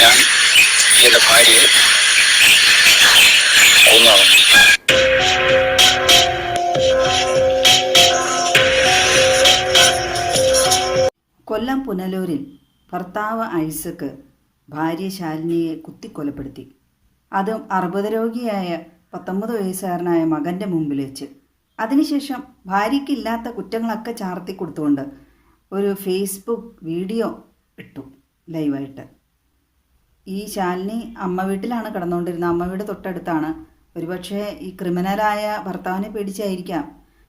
ഞാൻ എന്റെ ഭാര്യയെ കൊന്നു കൊല്ലം പുനലൂരിൽ ഭർത്താവ് ഐസക്ക് ഭാര്യ ശാലിനിയെ കുത്തിക്കൊലപ്പെടുത്തി. അതും അർബുദ രോഗിയായ പത്തൊമ്പത് വയസ്സുകാരനായ മകന്റെ മുമ്പിൽ വെച്ച്. അതിനുശേഷം ഭാര്യയ്ക്കില്ലാത്ത കുറ്റങ്ങളൊക്കെ ചാർത്തി കൊടുത്തുകൊണ്ട് ഒരു ഫേസ്ബുക്ക് വീഡിയോ ഇട്ടു ലൈവായിട്ട്. ഈ ശാലിനി അമ്മ വീട്ടിലാണ് കിടന്നുകൊണ്ടിരുന്നത്. അമ്മ വീട് തൊട്ടടുത്താണ്. ഒരുപക്ഷെ ഈ ക്രിമിനലായ ഭർത്താവിനെ പേടിച്ചായിരിക്കാം.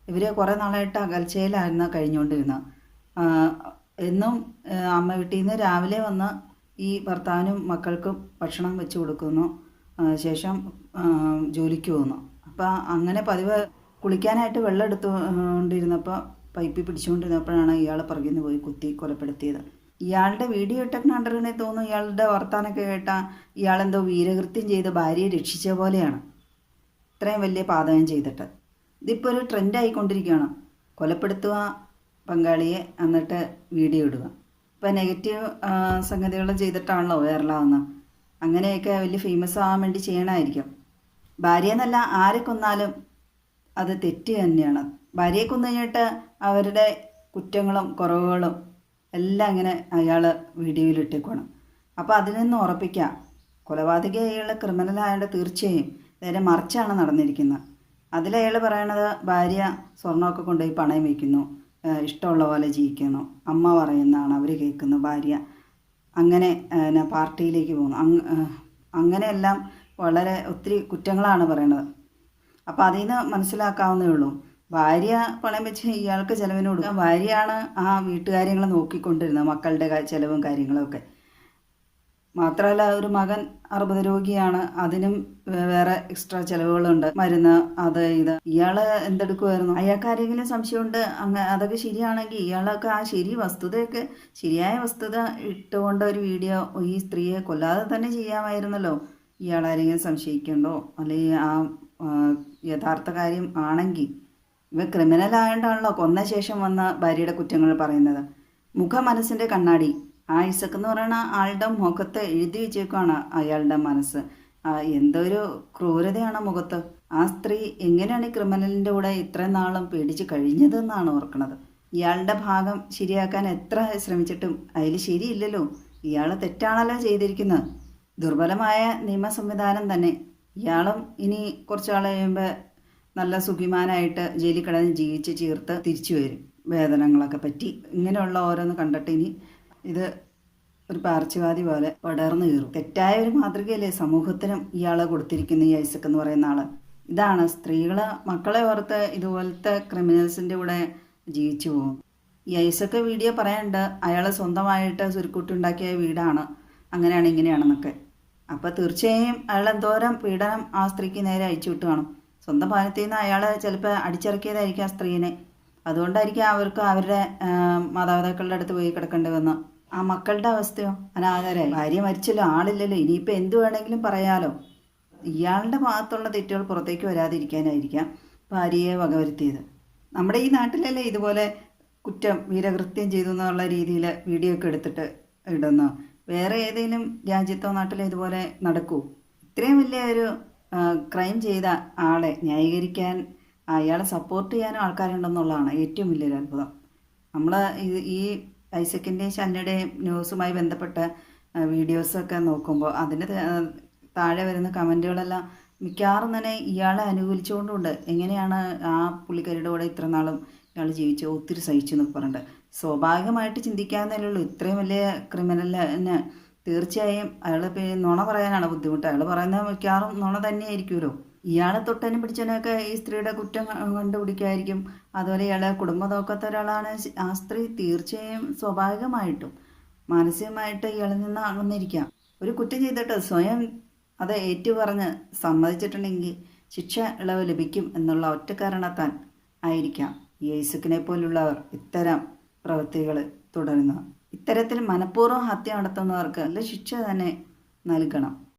ഇവർ കുറേ നാളായിട്ട് അകൽച്ചയിലായിരുന്നു കഴിഞ്ഞുകൊണ്ടിരുന്നത്. എന്നും അമ്മ വീട്ടിൽ നിന്ന് രാവിലെ വന്ന് ഈ ഭർത്താവിനും മക്കൾക്കും ഭക്ഷണം വെച്ച് കൊടുക്കുന്നു. ശേഷം ജോലിക്ക് പോകുന്നു. അപ്പോൾ അങ്ങനെ പതിവ് കുളിക്കാനായിട്ട് വെള്ളം എടുത്തുകൊണ്ടിരുന്നപ്പോൾ പൈപ്പിൽ പിടിച്ചുകൊണ്ടിരുന്നപ്പോഴാണ് ഇയാൾ പുറകിൽ നിന്ന് പോയി കുത്തി കൊലപ്പെടുത്തിയത്. ഇയാളുടെ വീഡിയോ ഇട്ടൊക്കെ കണ്ടിരുന്നേ തോന്നുന്നു ഇയാളുടെ വർത്താനൊക്കെ കേട്ടാൽ ഇയാളെന്തോ വീരകൃത്യം ചെയ്ത് ഭാര്യയെ രക്ഷിച്ച പോലെയാണ്. ഇത്രയും വലിയ പാതകം ചെയ്തിട്ട്. ഇതിപ്പോൾ ഒരു ട്രെൻഡായിക്കൊണ്ടിരിക്കുകയാണ് കൊലപ്പെടുത്തുക പങ്കാളിയെ എന്നിട്ട് വീഡിയോ ഇടുക. ഇപ്പം നെഗറ്റീവ് സംഗതികൾ ചെയ്തിട്ടാണല്ലോ വൈറലാവുന്നത് അങ്ങനെയൊക്കെ വലിയ ഫേമസ് ആവാൻ വേണ്ടി ചെയ്യണമായിരിക്കും ഭാര്യ എന്നല്ല ആരെ കൊന്നാലും അത് തെറ്റ് തന്നെയാണ്. ഭാര്യയെ കൊന്നു കഴിഞ്ഞിട്ട് അവരുടെ കുറ്റങ്ങളും കുറവുകളും എല്ലാം ഇങ്ങനെ അയാൾ വീഡിയോയിൽ ഇട്ടേക്കണം അപ്പോൾ അതിൽ നിന്ന് ഉറപ്പിക്കാം. കൊലപാതക അയാൾ ക്രിമിനലായതുകൊണ്ട് തീർച്ചയായും നേരെ മറിച്ചാണ് നടന്നിരിക്കുന്നത്. അതിലയാൾ പറയണത് ഭാര്യ സ്വർണമൊക്കെ കൊണ്ടുപോയി പണയം വയ്ക്കുന്നു. ഇഷ്ടമുള്ള പോലെ ജീവിക്കുന്നു. അമ്മ പറയുന്നതാണ് അവർ കേൾക്കുന്നു ഭാര്യ അങ്ങനെ പിന്നെ പാർട്ടിയിലേക്ക് പോകുന്നു. അങ് അങ്ങനെയെല്ലാം വളരെ ഒത്തിരി കുറ്റങ്ങളാണ് പറയണത്. അപ്പോൾ അതിൽ നിന്ന് മനസ്സിലാക്കാവുന്നേ ഉള്ളൂ. ഭാര്യ പണയം വെച്ച് ഇയാൾക്ക് ചിലവിന് കൊടുക്കുക ഭാര്യയാണ് ആ വീട്ടുകാര്യങ്ങൾ നോക്കിക്കൊണ്ടിരുന്നത് മക്കളുടെ ചിലവും കാര്യങ്ങളൊക്കെ. മാത്രമല്ല ഒരു മകൻ അർബുദ രോഗിയാണ് അതിനും വേറെ എക്സ്ട്രാ ചിലവുകളുണ്ട്. മരുന്ന് അത് ഇത്. ഇയാൾ എന്തെടുക്കുമായിരുന്നു അയാൾക്ക് ആരെങ്കിലും സംശയമുണ്ട്? അങ്ങ അതൊക്കെ ശരിയാണെങ്കിൽ ഇയാളൊക്കെ ആ ശരി വസ്തുതയൊക്കെ ശരിയായ വസ്തുത ഇട്ടുകൊണ്ട് ഒരു വീഡിയോ ഈ സ്ത്രീയെ കൊല്ലാതെ തന്നെ ചെയ്യാമായിരുന്നല്ലോ. ഇയാൾ ആരെങ്കിലും സംശയിക്കണ്ടോ? അല്ലെങ്കിൽ ആ, യഥാർത്ഥ കാര്യം ആണെങ്കിൽ. ഇവ ക്രിമിനൽ ആയതുകൊണ്ടാണല്ലോ കൊന്ന ശേഷം വന്ന ഭാര്യയുടെ കുറ്റങ്ങൾ പറയുന്നത്. മുഖ മനസ്സിന്റെ കണ്ണാടി. ആ ഇസക്ക് എന്ന് പറയുന്ന ആളുടെ മുഖത്ത് എഴുതി വെച്ചേക്കാണ് അയാളുടെ മനസ്സ്. എന്തൊരു ക്രൂരതയാണ് മുഖത്ത്. ആ സ്ത്രീ എങ്ങനെയാണ് ഈ ക്രിമിനലിന്റെ കൂടെ ഇത്രയും നാളും പേടിച്ച് കഴിഞ്ഞതെന്നാണ് ഓർക്കുന്നത്. ഇയാളുടെ ഭാഗം ശരിയാക്കാൻ എത്ര ശ്രമിച്ചിട്ടും അതിൽ ശരിയില്ലല്ലോ. ഇയാൾ തെറ്റാണല്ലോ ചെയ്തിരിക്കുന്നത്. ദുർബലമായ നിയമ സംവിധാനം തന്നെ. ഇയാളും ഇനി കുറച്ചാൾ കഴിയുമ്പോൾ നല്ല സുഖിമാനായിട്ട് ജയിലിൽ കിടന്ന് ജീവിച്ച് ചേർത്ത് തിരിച്ചു വരും. വേദനകളൊക്കെ പറ്റി. ഇങ്ങനെയുള്ള ഓരോന്ന് കണ്ടിട്ട് ഇനി ഇത് ഒരു പാർശ്വവാദി പോലെ പടർന്നു കയറും തെറ്റായ ഒരു മാതൃകയല്ലേ സമൂഹത്തിനും ഇയാളെ കൊടുത്തിരിക്കുന്ന ഈ ഐസക് എന്ന് പറയുന്ന ആൾ. ഇതാണ്. സ്ത്രീകൾ മക്കളെ ഓർത്ത് ഇതുപോലത്തെ ക്രിമിനൽസിന്റെ കൂടെ ജീവിച്ചു പോകും. ഈ ഐസക് വീഡിയോ പറയാനുണ്ട് അയാൾ സ്വന്തമായിട്ട് സുരുക്കുട്ടുണ്ടാക്കിയ വീടാണ്. അങ്ങനെയാണ് ഇങ്ങനെയാണെന്നൊക്കെ. അപ്പോൾ തീർച്ചയായും അയാൾ എന്തോരം പീഡനം ആ സ്ത്രീക്ക് നേരെ അയച്ചു വിട്ടു കാണും. സ്വന്തം ഭവനത്തിൽ നിന്ന് അയാൾ ചിലപ്പോൾ അടിച്ചിറക്കിയതായിരിക്കും ആ സ്ത്രീനെ. അതുകൊണ്ടായിരിക്കും അവർക്ക് അവരുടെ മാതാപിതാക്കളുടെ അടുത്ത് പോയി കിടക്കേണ്ടി വന്ന് ആ മക്കളുടെ അവസ്ഥയോ? അനാഥരായി ഭാര്യ മരിച്ചല്ലോ ആളില്ലല്ലോ. ഇനിയിപ്പോൾ എന്ത് വേണമെങ്കിലും പറയാലോ. ഇയാളുടെ ഭാഗത്തുള്ള തെറ്റുകൾ പുറത്തേക്ക് വരാതിരിക്കാനായിരിക്കാം ഭാര്യയെ വകവരുത്തിയത്. നമ്മുടെ ഈ നാട്ടിലല്ലേ ഇതുപോലെ കുറ്റം വീരകൃത്യം ചെയ്തു എന്നുള്ള രീതിയിൽ വീഡിയോ ഒക്കെ എടുത്തിട്ട് ഇടുന്നു വേറെ ഏതെങ്കിലും രാജ്യത്തോ നാട്ടിലോ ഇതുപോലെ നടക്കൂ? ഇത്രയും വലിയ ഒരു ക്രൈം ചെയ്ത ആളെ ന്യായീകരിക്കാൻ അയാളെ സപ്പോർട്ട് ചെയ്യാനും ആൾക്കാരുണ്ടെന്നുള്ളതാണ് ഏറ്റവും വലിയൊരു അത്ഭുതം. നമ്മൾ ഈ ഐസക്കിന്റെയും ഷന്നയുടെയും ന്യൂസുമായി ബന്ധപ്പെട്ട വീഡിയോസൊക്കെ നോക്കുമ്പോൾ അതിന് താഴെ വരുന്ന കമന്റുകളെല്ലാം മിക്കവാറും തന്നെ ഇയാളെ അനുകൂലിച്ചുകൊണ്ടുണ്ട്. എങ്ങനെയാണ് ആ പുള്ളിക്കാരിയുടെ കൂടെ ഇത്ര നാളും ഇയാൾ ജീവിച്ച് ഒത്തിരി സഹിച്ചു എന്നൊക്കെ പറഞ്ഞിട്ട്. സ്വാഭാവികമായിട്ട് ചിന്തിക്കാവുന്നതല്ലേ ഉള്ളൂ. ഇത്രയും വലിയ ക്രിമിനലിന് തീർച്ചയായും അയാൾ നുണ പറയാനാണ് ബുദ്ധിമുട്ട്. അയാൾ പറയുന്ന മിക്കവാറും നുണ തന്നെയായിരിക്കുമല്ലോ. ഇയാളെ തൊട്ടനും പിടിച്ചനൊക്കെ ഈ സ്ത്രീയുടെ കുറ്റം കണ്ടുപിടിക്കായിരിക്കും. അതുപോലെ ഇയാളെ കുടുംബം നോക്കാത്ത ഒരാളാണ് ആ സ്ത്രീ തീർച്ചയായും സ്വാഭാവികമായിട്ടും മാനസികമായിട്ട് ഇയാളിൽ നിന്ന് അകന്നിരിക്കാം ഒരു കുറ്റം ചെയ്തിട്ട് സ്വയം അത് ഏറ്റുപറഞ്ഞ് സമ്മതിച്ചിട്ടുണ്ടെങ്കിൽ ശിക്ഷ ഇളവ് ലഭിക്കും എന്നുള്ള ഒറ്റ കാരണത്താൻ ആയിരിക്കാം. യേസുക്കിനെ പോലുള്ളവർ ഇത്തരം പ്രവൃത്തികൾ തുടരുന്നത്. ഇത്തരത്തിൽ മനഃപൂർവം ഹത്യ നടത്തുന്നവർക്ക് നല്ല ശിക്ഷ തന്നെ നൽകണം.